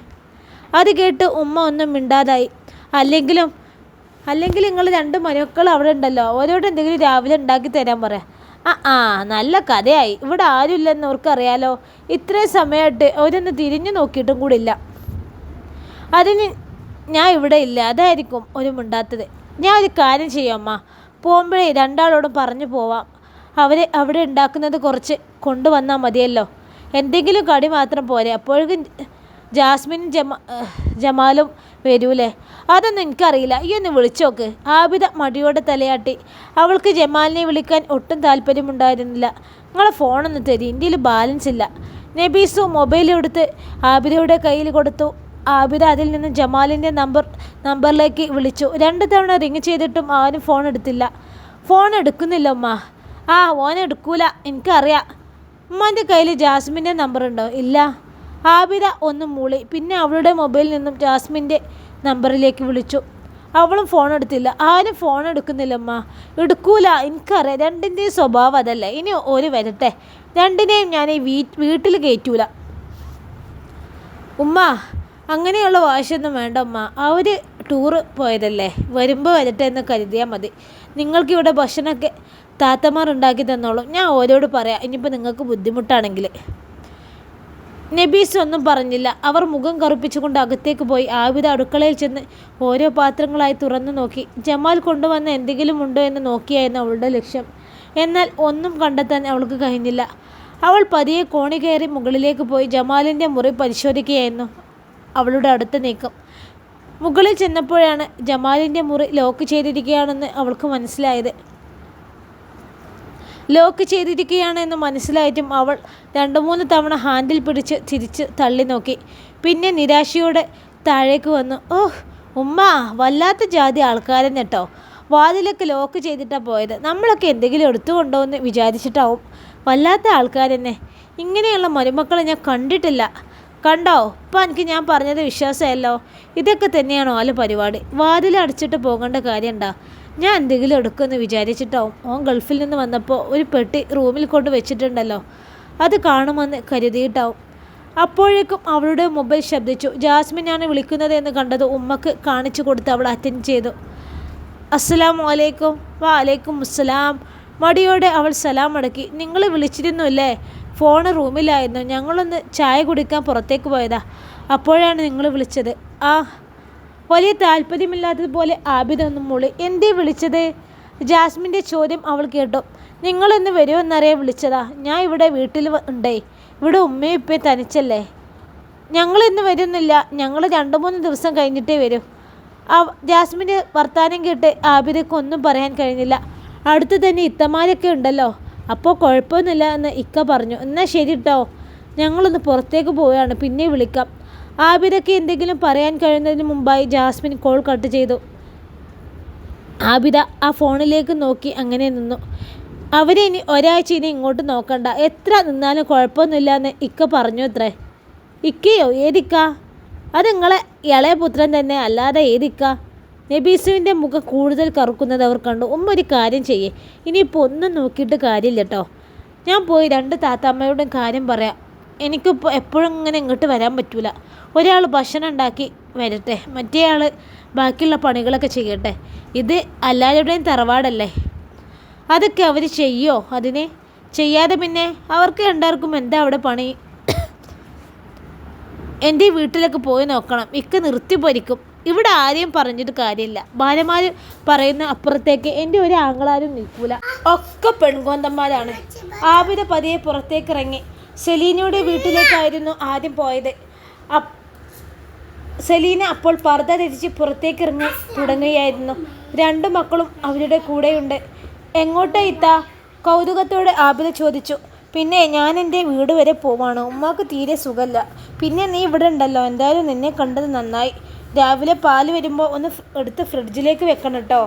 അത് കേട്ട് ഉമ്മ ഒന്നും മിണ്ടാതായി. അല്ലെങ്കിലും അല്ലെങ്കിൽ നിങ്ങൾ രണ്ട് മരുമക്കൾ അവിടെ ഉണ്ടല്ലോ. ഓരോട് എന്തെങ്കിലും രാവിലെ ഉണ്ടാക്കി തരാൻ പറയാം. ആ ആ നല്ല കഥയായി. ഇവിടെ ആരുമില്ലെന്ന് അവർക്കറിയാലോ. ഇത്രയും സമയമായിട്ട് അവരൊന്ന് തിരിഞ്ഞു നോക്കിയിട്ടും കൂടി ഇല്ല അതിന് ഞാൻ ഇവിടെ ഇല്ല. അതായിരിക്കും ഒരു മിണ്ടാത്തത്. ഞാൻ ഒരു കാര്യം ചെയ്യാം അമ്മ പോകുമ്പോഴേ രണ്ടാളോടും പറഞ്ഞു പോവാം. അവരെ അവിടെ ഉണ്ടാക്കുന്നത് കുറച്ച് കൊണ്ടുവന്നാൽ മതിയല്ലോ. എന്തെങ്കിലും കടി മാത്രം പോരെ. അപ്പോഴേക്കും ജാസ്മിനും ജമ ജമാലും വരൂലേ? അതൊന്നും എനിക്കറിയില്ല. ഈ ഒന്ന് വിളിച്ചോക്ക് ആബിദ മടിയോടെ തലയാട്ടി. അവൾക്ക് ജമാലിനെ വിളിക്കാൻ ഒട്ടും താല്പര്യമുണ്ടായിരുന്നില്ല. നിങ്ങളെ ഫോണൊന്ന് തരി. ഇന്ത്യയിൽ ബാലൻസ് ഇല്ല. നബീസു മൊബൈൽ എടുത്ത് ആബിദയുടെ കയ്യിൽ കൊടുത്തു. ആബിദ അതിൽ നിന്ന് ജമാലിന്റെ നമ്പർ നമ്പറിലേക്ക് വിളിച്ചു. രണ്ട് തവണ റിങ് ചെയ്തിട്ടും ആരും ഫോൺ എടുത്തില്ല. ഫോൺ എടുക്കുന്നില്ല ഉമ്മ. ആ ഓൻ എടുക്കൂല. എനിക്കറിയാം. ഉമ്മാന്റെ കയ്യിൽ ജാസ്മിന്റെ നമ്പർ ഉണ്ടോ? ഇല്ല. ആബിദ ഒന്ന് മൂളി. പിന്നെ അവളുടെ മൊബൈലിൽ നിന്നും ജാസ്മിന്റെ നമ്പറിലേക്ക് വിളിച്ചു. അവളും ഫോൺ എടുത്തില്ല. ആരും ഫോൺ എടുക്കുന്നില്ല അമ്മ എടുക്കൂല. എനിക്കറിയാം. രണ്ടിന്റെയും സ്വഭാവം അതല്ല. ഇനി ഒരു വരട്ടെ. രണ്ടിനെയും ഞാൻ ഈ വീ വീട്ടിൽ കയറ്റൂല. ഉമ്മ അങ്ങനെയുള്ള വാശിയൊന്നും വേണ്ട ഉമ്മ. അവർ ടൂറ് പോയതല്ലേ. വരുമ്പോൾ വരട്ടെ എന്ന് കരുതിയാൽ മതി. നിങ്ങൾക്കിവിടെ ഭക്ഷണമൊക്കെ താത്തമാർ ഉണ്ടാക്കി തന്നോളും. ഞാൻ ഓരോട് പറയാം. ഇനിയിപ്പോൾ നിങ്ങൾക്ക് ബുദ്ധിമുട്ടാണെങ്കിൽ. നബീസ് ഒന്നും പറഞ്ഞില്ല. അവർ മുഖം കറുപ്പിച്ചുകൊണ്ട് അകത്തേക്ക് പോയി. ആവിത അടുക്കളയിൽ ചെന്ന് ഓരോ പാത്രങ്ങളായി തുറന്നു നോക്കി. ജമാൽ കൊണ്ടുവന്ന എന്തെങ്കിലും ഉണ്ടോ എന്ന് നോക്കിയായിരുന്നു അവളുടെ ലക്ഷ്യം. എന്നാൽ ഒന്നും കണ്ടെത്താൻ അവൾക്ക് കഴിഞ്ഞില്ല. അവൾ പതിയെ കോണി കയറി മുകളിലേക്ക് പോയി ജമാലിന്റെ മുറി പരിശോധിക്കുകയായിരുന്നു. അവളുടെ അടുത്ത നീക്കം. മുകളിൽ ചെന്നപ്പോഴാണ് ജമാലിന്റെ മുറി ലോക്ക് ചെയ്തിരിക്കുകയാണെന്ന് അവൾക്ക് മനസ്സിലായത്. ലോക്ക് ചെയ്തിരിക്കുകയാണെന്ന് മനസ്സിലായിട്ടും അവൾ രണ്ട് മൂന്ന് തവണ ഹാൻഡിൽ പിടിച്ച് തിരിച്ച് തള്ളി നോക്കി. പിന്നെ നിരാശയോടെ താഴേക്ക് വന്നു. ഓഹ് ഉമ്മ വല്ലാത്ത ജാതി ആൾക്കാരൻ കേട്ടോ വാതിലൊക്കെ ലോക്ക് ചെയ്തിട്ടാണ് പോയത്. നമ്മളൊക്കെ എന്തെങ്കിലും എടുത്തു എന്ന് വിചാരിച്ചിട്ടാവും. വല്ലാത്ത ആൾക്കാരെന്നെ. ഇങ്ങനെയുള്ള മരുമക്കളെ ഞാൻ കണ്ടിട്ടില്ല. കണ്ടോ? ഇപ്പം എനിക്ക് ഞാൻ പറഞ്ഞത് വിശ്വാസമല്ലോ. ഇതൊക്കെ തന്നെയാണോ ആൽ പരിപാടി? വാതിൽ അടച്ചിട്ട് പോകേണ്ട കാര്യമുണ്ടോ ഞാൻ എന്തെങ്കിലും എടുക്കുമെന്ന് വിചാരിച്ചിട്ടാവും ഓൻ ഗൾഫിൽ നിന്ന് വന്നപ്പോൾ ഒരു പെട്ടി റൂമിൽ കൊണ്ട് വെച്ചിട്ടുണ്ടല്ലോ. അത് കാണുമെന്ന് കരുതിയിട്ടാവും. അപ്പോഴേക്കും അവളുടെ മൊബൈൽ ശബ്ദിച്ചു. ജാസ്മിനാണ് വിളിക്കുന്നത് എന്ന് കണ്ടത് ഉമ്മക്ക് കാണിച്ചു കൊടുത്ത് അവൾ അറ്റൻഡ് ചെയ്തു. അസ്സലാം വലൈക്കും വാലൈക്കും അസ്സലാം. മടിയോടെ അവൾ സലാം അടക്കി. നിങ്ങൾ വിളിച്ചിരുന്നുല്ലേ? ഫോൺ റൂമിലായിരുന്നു. ഞങ്ങളൊന്ന് ചായ കുടിക്കാൻ പുറത്തേക്ക് പോയതാ. അപ്പോഴാണ് നിങ്ങൾ വിളിച്ചത്. ആ വലിയ താല്പര്യമില്ലാത്തതുപോലെ ആബിദ് ഒന്നും മൂളി എന്തേ വിളിച്ചത്? ജാസ്മിന്റെ ചോദ്യം അവൾ കേട്ടു. നിങ്ങളൊന്ന് വരുമെന്നറിയാൻ വിളിച്ചതാ. ഞാൻ ഇവിടെ വീട്ടിൽ ഉണ്ടേ. ഇവിടെ ഉമ്മയും ഇപ്പേ തനിച്ചല്ലേ. ഞങ്ങൾ ഇന്ന് വരുന്നില്ല. ഞങ്ങൾ രണ്ട് മൂന്ന് ദിവസം കഴിഞ്ഞിട്ടേ വരും. ആ ജാസ്മിന്റെ വർത്താനം കേട്ട് ആബിദയ്ക്ക് ഒന്നും പറയാൻ കഴിഞ്ഞില്ല. അടുത്ത് തന്നെ ഇത്തമാരൊക്കെ ഉണ്ടല്ലോ. അപ്പോൾ കുഴപ്പമൊന്നുമില്ല എന്ന് ഇക്ക പറഞ്ഞു. എന്നാൽ ശരി കേട്ടോ ഞങ്ങളൊന്ന് പുറത്തേക്ക് പോവുകയാണ്. പിന്നെ വിളിക്കാം. ആബിദയ്ക്ക് എന്തെങ്കിലും പറയാൻ കഴിയുന്നതിന് മുമ്പായി ജാസ്മിൻ കോൾ കട്ട് ചെയ്തു. ആബിദ ആ ഫോണിലേക്ക് നോക്കി അങ്ങനെ നിന്നു. അവരെ ഇനി ഒരാഴ്ച ഇനി ഇങ്ങോട്ട് നോക്കണ്ട. എത്ര നിന്നാലും കുഴപ്പമൊന്നുമില്ല എന്ന് ഇക്ക പറഞ്ഞു അത്രേ ഇക്കയോ? ഏതിക്ക? അത് നിങ്ങളെ ഇളയ പുത്രൻ തന്നെ അല്ലാതെ ഏതിക്ക? നബീസുവിന്റെ മുഖം കൂടുതൽ കറുക്കുന്നത് അവർ കണ്ടു. ഉമ്മ ഒരു കാര്യം ചെയ്യേ. ഇനിയിപ്പോൾ ഒന്നും നോക്കിയിട്ട് കാര്യമില്ല കേട്ടോ ഞാൻ പോയി രണ്ട് താത്താമ്മയോടും കാര്യം പറയാം. എനിക്കിപ്പോൾ എപ്പോഴും ഇങ്ങനെ ഇങ്ങോട്ട് വരാൻ പറ്റൂല. ഒരാൾ ഭക്ഷണം ഉണ്ടാക്കി വരട്ടെ മറ്റേ ആൾ ബാക്കിയുള്ള പണികളൊക്കെ ചെയ്യട്ടെ. ഇത് എല്ലാവരുടെയും തറവാടല്ലേ? അതൊക്കെ അവർ ചെയ്യോ അതിന്? ചെയ്യാതെ പിന്നെ അവർക്ക് രണ്ടാർക്കും എന്താ അവിടെ പണി? എന്റെ വീട്ടിലേക്ക് പോയി നോക്കണം ഇക്ക് നിർത്തി പൊരിക്കും ഇവിടെ ആരെയും പറഞ്ഞിട്ട് കാര്യമില്ല. ഭാര്യമാർ പറയുന്ന അപ്പുറത്തേക്ക് എന്റെ ഒരു ആങ്ങളാരും നിൽക്കൂല. ഒക്കെ പെൺകോന്തന്മാരാണ്. ആവിടെ പതിയെ പുറത്തേക്ക് ഇറങ്ങി. സെലീനയുടെ വീട്ടിലേക്കായിരുന്നു ആദ്യം പോയത്. സെലീന അപ്പോൾ പർദ്ദ ധരിച്ച് പുറത്തേക്ക് ഇറങ്ങി തുടങ്ങുകയായിരുന്നു. രണ്ടു മക്കളും അവരുടെ കൂടെയുണ്ട്. എങ്ങോട്ടാ ഇത്ത? കൗതുകത്തോടെ ആബിദ ചോദിച്ചു. പിന്നെ ഞാൻ എന്റെ വീട് വരെ പോവാണ്. ഉമ്മാക്ക് തീരെ സുഖമല്ല പിന്നെ നീ ഇവിടെ ഉണ്ടല്ലോ. എന്തായാലും നിന്നെ കണ്ടത് നന്നായി. രാവിലെ പാൽ വരുമ്പോൾ ഒന്ന് എടുത്ത് ഫ്രിഡ്ജിലേക്ക് വെക്കണം കേട്ടോ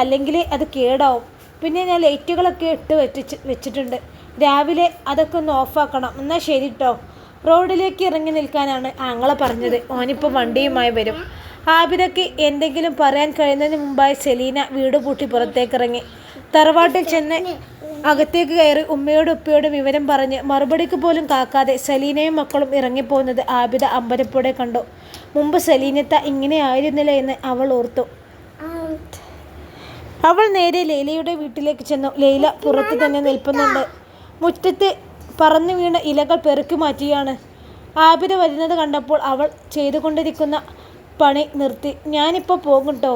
അല്ലെങ്കിൽ അത് കേടാവും. പിന്നെ ഞാൻ ലൈറ്റുകളൊക്കെ ഇട്ട് വെച്ച് വെച്ചിട്ടുണ്ട്. രാവിലെ അതൊക്കെ ഒന്ന് ഓഫാക്കണം. എന്നാൽ ശരി കേട്ടോ റോഡിലേക്ക് ഇറങ്ങി നിൽക്കാനാണ് ആങ്ങളെ പറഞ്ഞത്. ഓനിപ്പോൾ വണ്ടിയുമായി വരും. ആബിദയ്ക്ക് എന്തെങ്കിലും പറയാൻ കഴിയുന്നതിന് മുമ്പായി സെലീന വീട് പൂട്ടി പുറത്തേക്ക് ഇറങ്ങി തറവാട്ടിൽ ചെന്ന് അകത്തേക്ക് കയറി ഉമ്മയോടും ഉപ്പയോടും വിവരം പറഞ്ഞ് മറുപടിക്ക് പോലും കാക്കാതെ സലീനയും മക്കളും ഇറങ്ങിപ്പോകുന്നത് ആബിദ അമ്പരപ്പോടെ കണ്ടു. മുമ്പ് സലീനത്ത ഇങ്ങനെ ആയിരുന്നില്ല എന്ന് അവൾ ഓർത്തു. അവൾ നേരെ ലൈലയുടെ വീട്ടിലേക്ക് ചെന്നു. ലൈല പുറത്ത് തന്നെ നിൽപ്പുന്നുണ്ട്. മുറ്റത്ത് പറന്നു വീണ ഇലകൾ പെറുക്കി മാറ്റിയാണ് ആബിദ വരുന്നത് കണ്ടപ്പോൾ അവൾ ചെയ്തുകൊണ്ടിരിക്കുന്ന പണി നിർത്തി. ഞാനിപ്പോൾ പോകും കേട്ടോ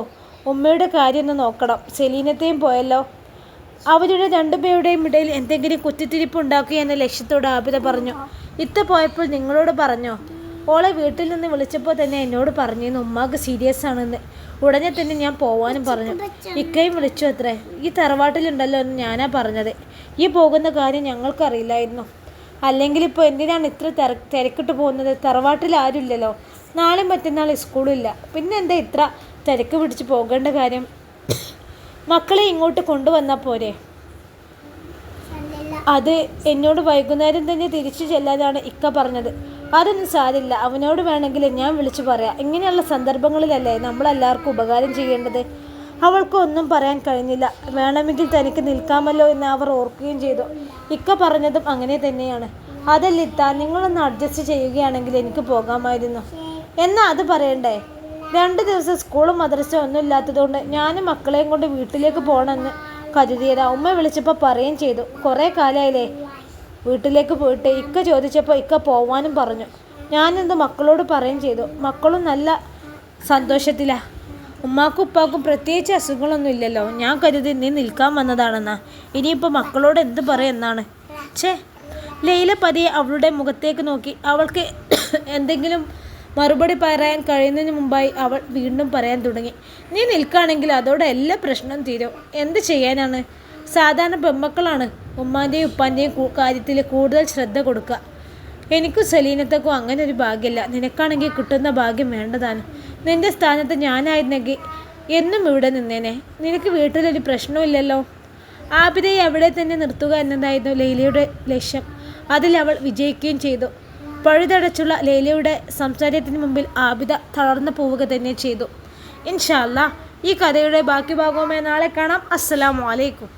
ഉമ്മയുടെ കാര്യം ഒന്ന് നോക്കണം. സെലീനത്തെയും പോയല്ലോ. അവരുടെ രണ്ടുപേരുടെയും ഇടയിൽ എന്തെങ്കിലും കുത്തിത്തിരിപ്പ് ഉണ്ടാക്കുക എന്ന ലക്ഷ്യത്തോട് ആബിദ പറഞ്ഞു. ഇത്ത പോയപ്പോൾ നിങ്ങളോട് പറഞ്ഞോ? ഓളെ വീട്ടിൽ നിന്ന് വിളിച്ചപ്പോൾ തന്നെ എന്നോട് പറഞ്ഞിരുന്നു ഉമ്മാക്ക് സീരിയസ് ആണെന്ന്. ഉടനെ തന്നെ ഞാൻ പോവാനും പറഞ്ഞു. ഇക്കയും വിളിച്ചു അത്രേ. ഈ തറവാട്ടിലുണ്ടല്ലോ എന്ന് ഞാനാ പറഞ്ഞത്. ഈ പോകുന്ന കാര്യം ഞങ്ങൾക്കറിയില്ലായിരുന്നു. അല്ലെങ്കിൽ ഇപ്പോൾ എന്തിനാണ് ഇത്ര തിര തിരക്കിട്ട് പോകുന്നത്? തറവാട്ടിൽ ആരുമില്ലല്ലോ. നാളെ മറ്റന്നാൾ സ്കൂളില്ല. പിന്നെ എന്താ ഇത്ര തിരക്ക് പിടിച്ച് പോകേണ്ട കാര്യം? മക്കളെ ഇങ്ങോട്ട് കൊണ്ടുവന്നാൽ പോരെ? അത് എന്നോട് വൈകുന്നേരം തന്നെ തിരിച്ചു ചെല്ലാനാണ് ഇക്ക പറഞ്ഞത്. അതൊന്നും സാരില്ല. അവനോട് വേണമെങ്കിൽ ഞാൻ വിളിച്ചു പറയാം. ഇങ്ങനെയുള്ള സന്ദർഭങ്ങളിലല്ലേ നമ്മളെല്ലാവർക്കും ഉപകാരം ചെയ്യേണ്ടത്? അവൾക്ക് ഒന്നും പറയാൻ കഴിഞ്ഞില്ല. വേണമെങ്കിൽ തനിക്ക് നിൽക്കാമല്ലോ എന്ന് അവർ ഓർക്കുകയും ചെയ്തു. ഇക്ക പറഞ്ഞതും അങ്ങനെ തന്നെയാണ്. അതല്ല ഇത്ത നിങ്ങളൊന്ന് അഡ്ജസ്റ്റ് ചെയ്യുകയാണെങ്കിൽ എനിക്ക് പോകാമായിരുന്നു. എന്നാ അത് പറയണ്ടേ? രണ്ട് ദിവസം സ്കൂളും മദ്രസയും ഒന്നും ഇല്ലാത്തതുകൊണ്ട് ഞാനും മക്കളെയും കൊണ്ട് വീട്ടിലേക്ക് പോകണമെന്ന് കരുതിയതാ. ഉമ്മ വിളിച്ചപ്പോൾ പറയുകയും ചെയ്തു. കുറേ കാലമായില്ലേ വീട്ടിലേക്ക് പോയിട്ട് ഇക്ക ചോദിച്ചപ്പോൾ ഇക്ക പോവാനും പറഞ്ഞു. ഞാനെന്ത് മക്കളോട് പറയുകയും ചെയ്തു. മക്കളും നല്ല സന്തോഷത്തിലാ. ഉമ്മാക്കും ഉപ്പാക്കും പ്രത്യേകിച്ച് അസുഖങ്ങളൊന്നും ഇല്ലല്ലോ. ഞാൻ കരുതി നീ നിൽക്കാൻ വന്നതാണെന്നാ. ഇനിയിപ്പോൾ മക്കളോട് എന്ത് പറയുമെന്നാണ് ഛേ ലൈല പതിയെ അവളുടെ മുഖത്തേക്ക് നോക്കി. അവൾക്ക് എന്തെങ്കിലും മറുപടി പറയാൻ കഴിയുന്നതിന് മുമ്പായി അവൾ വീണ്ടും പറയാൻ തുടങ്ങി. നീ നിൽക്കുകയാണെങ്കിൽ അതോടെ എല്ലാ പ്രശ്നവും തീരും. എന്ത് ചെയ്യാനാണ്? സാധാരണ പെമ്മക്കളാണ് ഉമ്മാന്റെയും ഉപ്പാന്റെയും കാര്യത്തിൽ കൂടുതൽ ശ്രദ്ധ കൊടുക്കുക. എനിക്കും സലീനത്തക്കും അങ്ങനെ ഒരു ഭാഗ്യമില്ല. നിനക്കാണെങ്കിൽ കിട്ടുന്ന ഭാഗ്യം വേണ്ടതാണ്. നിന്റെ സ്ഥാനത്ത് ഞാനായിരുന്നെങ്കിൽ എന്നും ഇവിടെ നിന്നേനെ. നിനക്ക് വീട്ടിലൊരു പ്രശ്നമില്ലല്ലോ ആബിദയെ അവിടെ തന്നെ നിർത്തുക എന്നതായിരുന്നു ലൈലയുടെ ലക്ഷ്യം. അതിൽ അവൾ വിജയിക്കുകയും ചെയ്തു. പഴുതടച്ചുള്ള ലൈലയുടെ സംസാരത്തിന് മുമ്പിൽ ആബിദ തളർന്നു പോവുക തന്നെ ചെയ്തു. ഇൻഷാല്ല ഈ കഥയുടെ ബാക്കി ഭാഗവുമായി നാളെ കാണാം. അസ്സലാമു അലൈക്കും.